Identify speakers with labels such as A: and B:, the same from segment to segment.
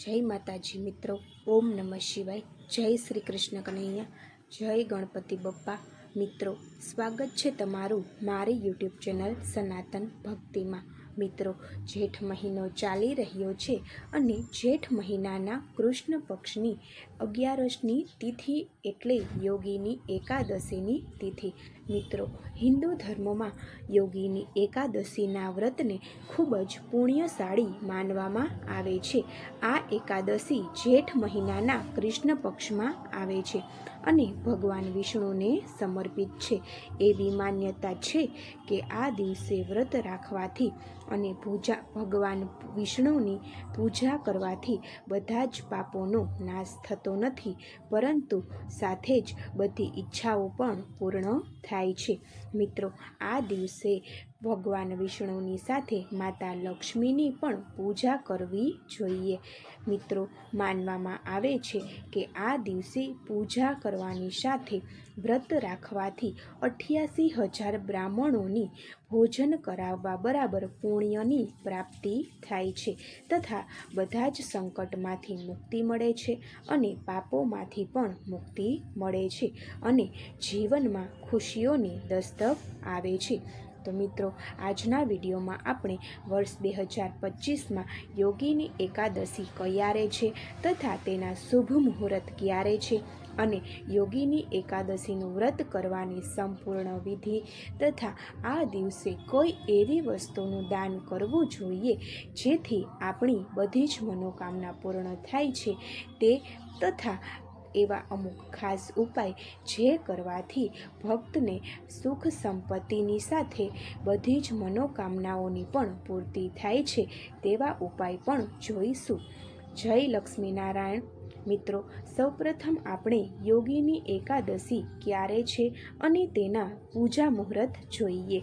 A: જય માતાજી મિત્રો, ઓમ નમઃ શિવાય. જય શ્રી કૃષ્ણ કનૈયા, જય ગણપતિ બપ્પા. મિત્રો, સ્વાગત છે તમારું મારી યુટ્યુબ ચેનલ સનાતન ભક્તિમાં. મિત્રો, જેઠ મહિનો ચાલી રહ્યો છે અને જેઠ મહિનાના કૃષ્ણ પક્ષની અગિયારસની તિથિ એટલે યોગીની એકાદશીની તિથિ. મિત્રો, હિન્દુ ધર્મમાં યોગીની એકાદશીના વ્રતને ખૂબ જ પુણ્યશાળી માનવામાં આવે છે. આ એકાદશી જેઠ મહિનાના કૃષ્ણ પક્ષમાં આવે છે. અને ભગવાન વિષ્ણુને સમર્પિત છે. એવી માન્યતા છે કે આ દિવસે વ્રત રાખવાથી અને પૂજા, ભગવાન વિષ્ણુની પૂજા કરવાથી બધા જ પાપોનો નાશ થતો નથી, પરંતુ સાથે જ બધી ઈચ્છાઓ પણ પૂર્ણ થાય છે. મિત્રો, આ દિવસે ભગવાન વિષ્ણુની સાથે માતા લક્ષ્મીની પણ પૂજા કરવી જોઈએ. મિત્રો, માનવામાં આવે છે કે આ દિવસે પૂજા કરવાની સાથે વ્રત રાખવાથી અઠ્યાસી હજાર બ્રાહ્મણોની ભોજન કરાવવા બરાબર પુણ્યની પ્રાપ્તિ થાય છે તથા બધા જ સંકટમાંથી મુક્તિ મળે છે અને પાપોમાંથી પણ મુક્તિ મળે છે અને જીવનમાં ખુશીઓની દસ્તક આવે છે. તો મિત્રો, આજના વિડીયોમાં આપણે વર્ષ બે હજાર પચીસમાં યોગીની એકાદશી ક્યારે છે તથા તેના શુભ મુહૂર્ત ક્યારે છે અને યોગીની એકાદશીનું વ્રત કરવાની સંપૂર્ણ વિધિ તથા આ દિવસે કોઈ એવી વસ્તુનું દાન કરવું જોઈએ જેથી આપણી બધી જ મનોકામના પૂર્ણ થાય છે તે તથા એવા અમુક ખાસ ઉપાય જે કરવાથી ભક્તને સુખ સંપત્તિની સાથે બધી જ મનોકામનાઓની પણ પૂર્તિ થાય છે તેવા ઉપાય પણ જોઈશું. જય લક્ષ્મીનારાયણ. મિત્રો, સૌપ્રથમ આપણે યોગીની એકાદશી ક્યારે છે અને તેના પૂજા મુહૂર્ત જોઈએ.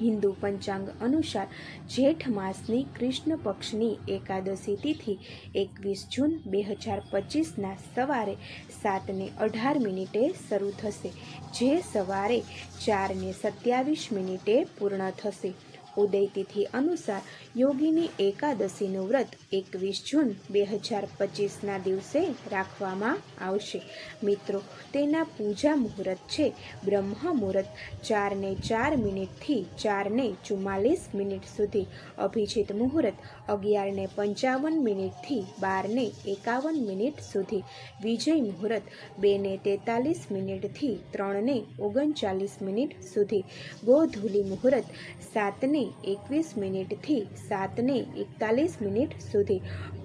A: હિન્દુ પંચાંગ અનુસાર જેઠ માસની કૃષ્ણ પક્ષની એકાદશી તિથિ એકવીસ જૂન બે હજાર પચીસના સવારે સાતને અઢાર મિનિટે શરૂ થશે, જે સવારે ચારને સત્યાવીસ મિનિટે પૂર્ણ થશે. ઉદય તિથિ અનુસાર યોગીની એકાદશીનું વ્રત એકવીસ જૂન બે હજાર પચીસના દિવસે રાખવામાં આવશે. મિત્રો, તેના પૂજા મુહૂર્ત છે. બ્રહ્મ મુહૂર્ત ચારને ચાર મિનિટથી ચારને ચુમ્માલીસ મિનિટ સુધી. અભિજીત મુહૂર્ત અગિયારને પંચાવન મિનિટથી બારને એકાવન મિનિટ સુધી. વિજય મુહૂર્ત બેને તેતાલીસ મિનિટથી ત્રણને ઓગણચાલીસ મિનિટ સુધી. ગોધૂલી મુહૂર્ત સાતને એકવીસ મિનિટથી સાતને એકતાલીસ મિનિટ સુધી.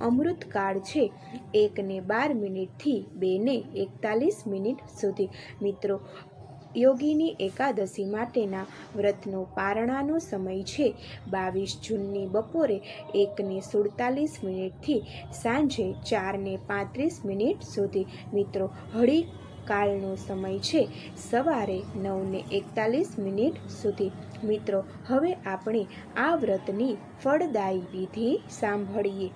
A: અમૃતકાળ છે એકને બાર મિનિટથી બેને એકતાલીસ મિનિટ સુધી. મિત્રો, યોગીની એકાદશી માટેના વ્રતનો પારણાનો સમય છે બાવીસ જૂનની બપોરે એકને સુડતાલીસ મિનિટથી સાંજે ચારને પાંત્રીસ મિનિટ સુધી. મિત્રો હળી કાળનો સમય છે સવારે નવને એકતાલીસ મિનિટ સુધી. મિત્રો, હવે આપણે આ વ્રતની ફળદાયી વિધિ સાંભળીએ.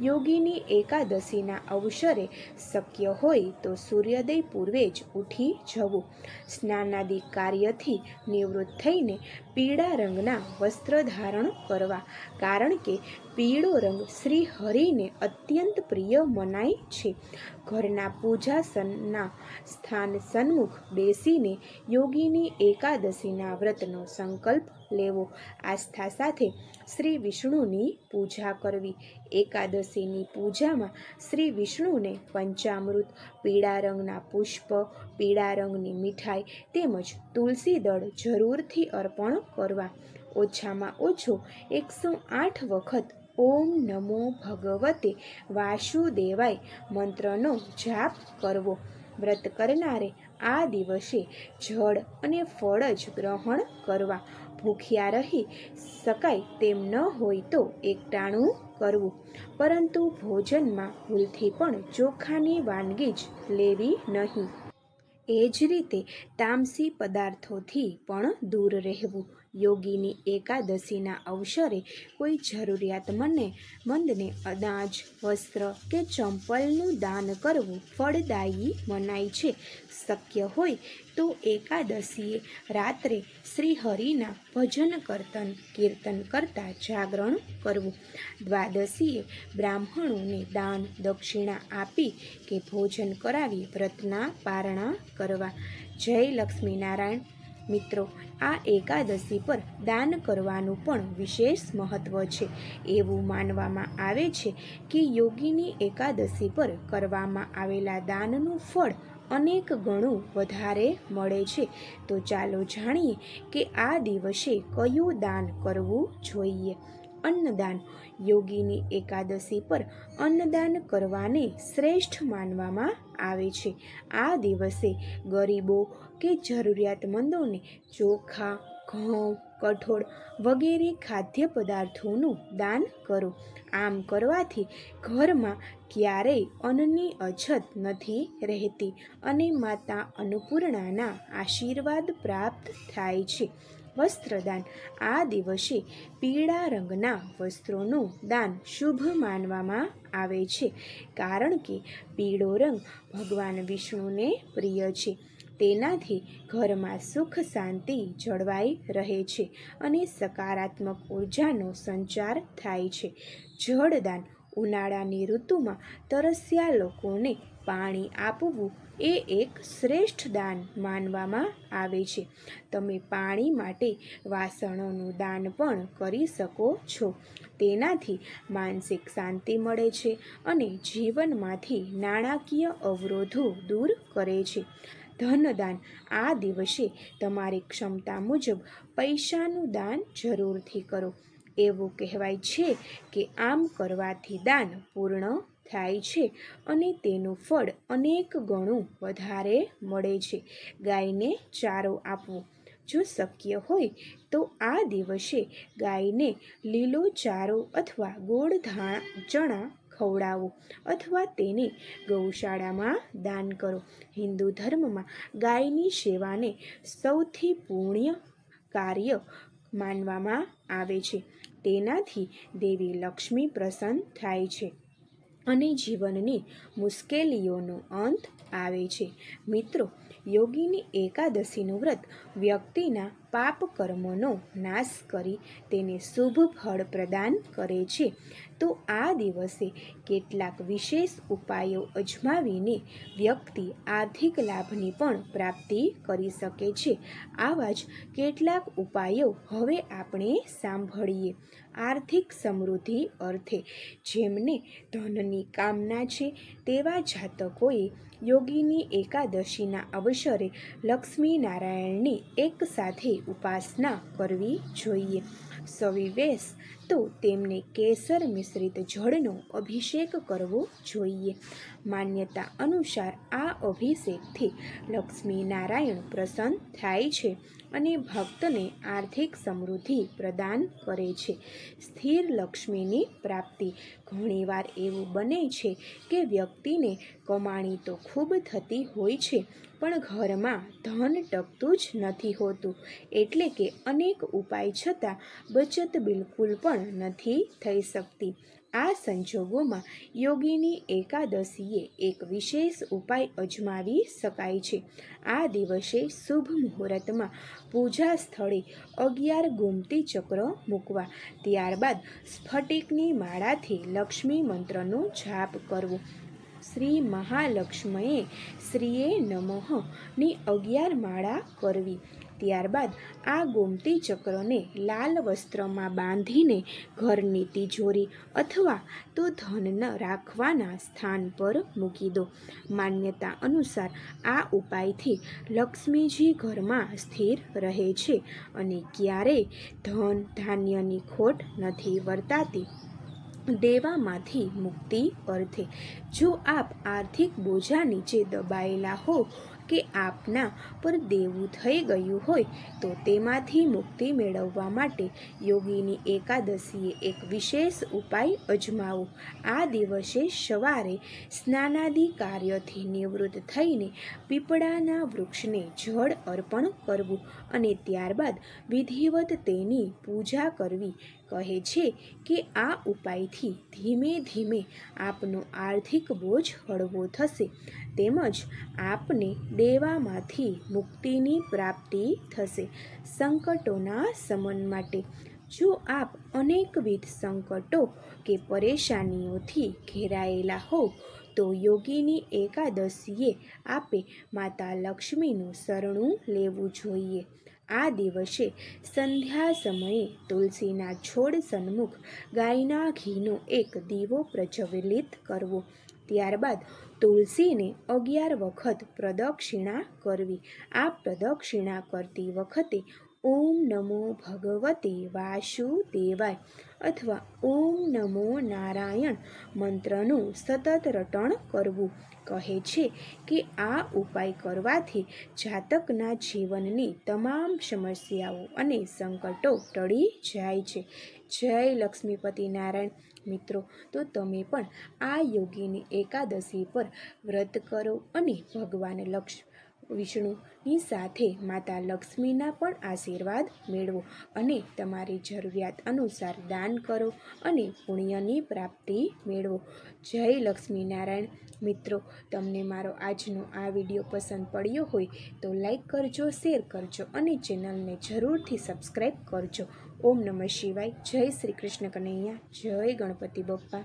A: યોગીની એકાદશીના અવસરે શક્ય હોય તો સૂર્યોદય પૂર્વે જ ઉઠી જવું. સ્નાનાદિ કાર્યથી નિવૃત્ત થઈને પીળા રંગના વસ્ત્ર ધારણ કરવા. કારણ કે પીળો રંગ શ્રી હરિને અત્યંત પ્રિય મનાય છે. ઘરના પૂજાસનના સ્થાન સન્મુખ બેસીને યોગીની એકાદશીના વ્રતનો સંકલ્પ લેવો. આસ્થા સાથે શ્રી વિષ્ણુની પૂજા કરવી. એકાદશીની પૂજામાં શ્રી વિષ્ણુને પંચામૃત, પીળા રંગના પુષ્પ, પીળા રંગની મીઠાઈ તેમજ તુલસી દળ જરૂરથી અર્પણ કરવા. ઓછામાં ઓછો એકસો આઠ વખત ઓમ નમો ભગવતે વાસુદેવાય મંત્રનો જાપ કરવો. વ્રત કરનારે આ દિવસે જળ અને ફળ જ ગ્રહણ કરવા. ભૂખ્યા રહી શકાય તેમ ન હોય તો એકટાણું કરવું. પરંતુ ભોજનમાં ભૂલથી પણ ચોખાની વાનગી જ લેવી નહીં. એ જ રીતે તામસી પદાર્થોથી પણ દૂર રહેવું. યોગીની એકાદશીના અવસરે કોઈ જરૂરિયાતમંદને મંદને અનાજ, વસ્ત્ર કે ચંપલનું દાન કરવું ફળદાયી મનાય છે. શક્ય હોય તો એકાદશીએ રાત્રે શ્રીહરિના ભજન કરતન કીર્તન કરતાં જાગરણ કરવું. દ્વાદશીએ બ્રાહ્મણોને દાન દક્ષિણા આપી કે ભોજન કરાવી વ્રતના પારણા કરવા. જય લક્ષ્મીનારાયણ મિત્રો, આ એકાદશી પર દાન કરવાનું પણ વિશેષ મહત્ત્વ છે. એવું માનવામાં આવે છે કે યોગીની એકાદશી પર કરવામાં આવેલા દાનનું ફળ અનેક ગણું વધારે મળે છે. તો ચાલો જાણીએ કે આ દિવસે કયું દાન કરવું જોઈએ? અન્નદાન. યોગીની એકાદશી પર અન્નદાન કરવાને શ્રેષ્ઠ માનવામાં આવે છે. આ દિવસે ગરીબો કે જરૂરિયાતમંદોને ચોખા, ઘઉં, કઠોળ વગેરે ખાદ્ય પદાર્થોનું દાન કરો. આમ કરવાથી ઘરમાં ક્યારેય અન્નની અછત નથી રહેતી અને માતા અન્નપૂર્ણાના આશીર્વાદ પ્રાપ્ત થાય છે. વસ્ત્રદાન. આ દિવસે પીળા રંગના વસ્ત્રોનું દાન શુભ માનવામાં આવે છે, કારણ કે પીળો રંગ ભગવાન વિષ્ણુને પ્રિય છે. તેનાથી ઘરમાં સુખ શાંતિ જળવાઈ રહે છે અને સકારાત્મક ઉર્જાનો સંચાર થાય છે. જળદાન ઉનાળાની ઋતુમાં તરસ્યા લોકોને પાણી આપવું એ એક શ્રેષ્ઠ દાન માનવામાં આવે છે. તમે પાણી માટે વાસણોનું દાન પણ કરી શકો છો. તેનાથી માનસિક શાંતિ મળે છે અને જીવનમાંથી નાણાકીય અવરોધો દૂર કરે છે. ધનદાન આ દિવસે તમારી ક્ષમતા મુજબ પૈસાનું દાન જરૂરથી કરો. એવું કહેવાય છે કે આમ કરવાથી દાન પૂર્ણ થાય છે અને તેનું ફળ અનેક ગણું વધારે મળે છે. ગાયને ચારો આપવો જો શક્ય હોય તો આ દિવસે ગાયને લીલો ચારો અથવા ગોળ ચણા ખવડાવો અથવા તેને ગૌશાળામાં દાન કરો. હિન્દુ ધર્મમાં ગાયની સેવાને સૌથી પુણ્ય કાર્ય માનવામાં આવે છે. તેનાથી દેવી લક્ષ્મી પ્રસન્ન થાય છે. અને જીવનની મુશ્કેલીઓનો અંત આવે છે. મિત્રો યોગીની એકાદશીનું વ્રત વ્યક્તિના પાપ કર્મોનો નાશ કરી તેને શુભ ફળ પ્રદાન કરે છે. તો આ દિવસે કેટલાક વિશેષ ઉપાયો અજમાવીને વ્યક્તિ આર્થિક લાભની પણ પ્રાપ્તિ કરી શકે છે. આવા જ કેટલાક ઉપાયો હવે આપણે સાંભળીએ. આર્થિક સમૃદ્ધિ અર્થે જેમને ધનની કામના છે તેવા જાતકોએ યોગીની એકાદશીના અવસરે લક્ષ્મી એક એકસાથે ઉપાસના કરવી જોઈએ. સવિવેશ તો તેમને કેસર મિશ્રિત જળનો અભિષેક કરવો જોઈએ. માન્યતા અનુસાર આ અભિષેકથી લક્ષ્મી નારાયણ પ્રસન્ન થાય છે અને ભક્તને આર્થિક સમૃદ્ધિ પ્રદાન કરે છે. સ્થિર લક્ષ્મીની પ્રાપ્તિ ઘણીવાર એવું બને છે કે વ્યક્તિને કમાણી તો ખૂબ થતી હોય છે, પણ ઘરમાં ધન ટકતું જ નથી હોતું. એટલે કે અનેક ઉપાય છતાં બચત બિલકુલ પણ નથી થઈ શકતી. આ સંજોગોમાં યોગીની એકાદશીએ એક વિશેષ ઉપાય અજમાવી શકાય છે. આ દિવસે શુભ મુહૂર્તમાં પૂજા સ્થળે અગિયાર ગોમતી ચક્ર મૂકવા, ત્યારબાદ સ્ફટિકની માળાથી લક્ષ્મી મંત્રનો જાપ કરવો. શ્રી મહાલક્ષ્મીએ શ્રીએ નમઃ ની અગિયાર માળા કરવી. ત્યારબાદ આ ગોમતી ચક્રને લાલ વસ્ત્રમાં બાંધીને ઘરની તિજોરી અથવા તો ધન રાખવાના સ્થાન પર મૂકી દો. માન્યતા અનુસાર આ ઉપાયથી લક્ષ્મીજી ઘરમાં સ્થિર રહે છે અને ક્યારેય ધન ધાન્યની ખોટ નથી વર્તાતી. દેવામાંથી મુક્તિ અર્થે જો આપ આર્થિક બોજા નીચે દબાયેલા હો કે આપના પર દેવું થઈ ગયું હોય તો તેમાંથી મુક્તિ મેળવવા માટે યોગીની એકાદશીએ એક વિશેષ ઉપાય અજમાવો. આ દિવસે સવારે સ્નાનાદિ કાર્યથી નિવૃત્ત થઈને પીપળાના વૃક્ષને જળ અર્પણ કરવું અને ત્યારબાદ વિધિવત તેની પૂજા કરવી કહે છે કે આ ઉપાયથી ધીમે ધીમે આપનો આર્થિક બોજ હળવો થશે. તેમજ આપને દેવામાંથી મુક્તિની પ્રાપ્તિ થશે સંકટોના સમન માટે. જો આપ અનેકવિધ સંકટો કે પરેશાનીઓથી ઘેરાયેલા હોવ, તો યોગીની એકાદશીએ આપે માતા લક્ષ્મીનું શરણું લેવું જોઈએ. આ દિવસે સંધ્યા સમયે તુલસીના છોડ સન્મુખ ગાયના ઘીનો એક દીવો પ્રજ્વલિત કરવો. ત્યારબાદ તુલસીને અગિયાર વખત પ્રદક્ષિણા કરવી. આ પ્રદક્ષિણા કરતી વખતે ઓમ નમો ભગવતે વાસુદેવાય અથવા ઓમ નમો નારાયણ મંત્રનું સતત રટણ કરવું. કહે છે કે આ ઉપાય કરવાથી જાતકના જીવનની તમામ સમસ્યાઓ અને સંકટો ટળી જાય છે. જય લક્ષ્મીપતિ નારાયણ. મિત્રો, તો તમે પણ આ યોગીની એકાદશી પર વ્રત કરો અને ભગવાન લક્ષ વિષ્ણુની સાથે માતા લક્ષ્મીના પણ આશીર્વાદ મેળવો અને તમારી જરૂરિયાત અનુસાર દાન કરો અને પુણ્યની પ્રાપ્તિ મેળવો. જય લક્ષ્મીનારાયણ. મિત્રો, તમને મારો આજનો આ વીડિયો પસંદ પડ્યો હોય તો લાઈક કરજો, શેર કરજો અને ચેનલને જરૂરથી સબસ્ક્રાઈબ કરજો. ઓમ નમઃ શિવાય. જય શ્રી કૃષ્ણ કનૈયા. જય ગણપતિ બપ્પા.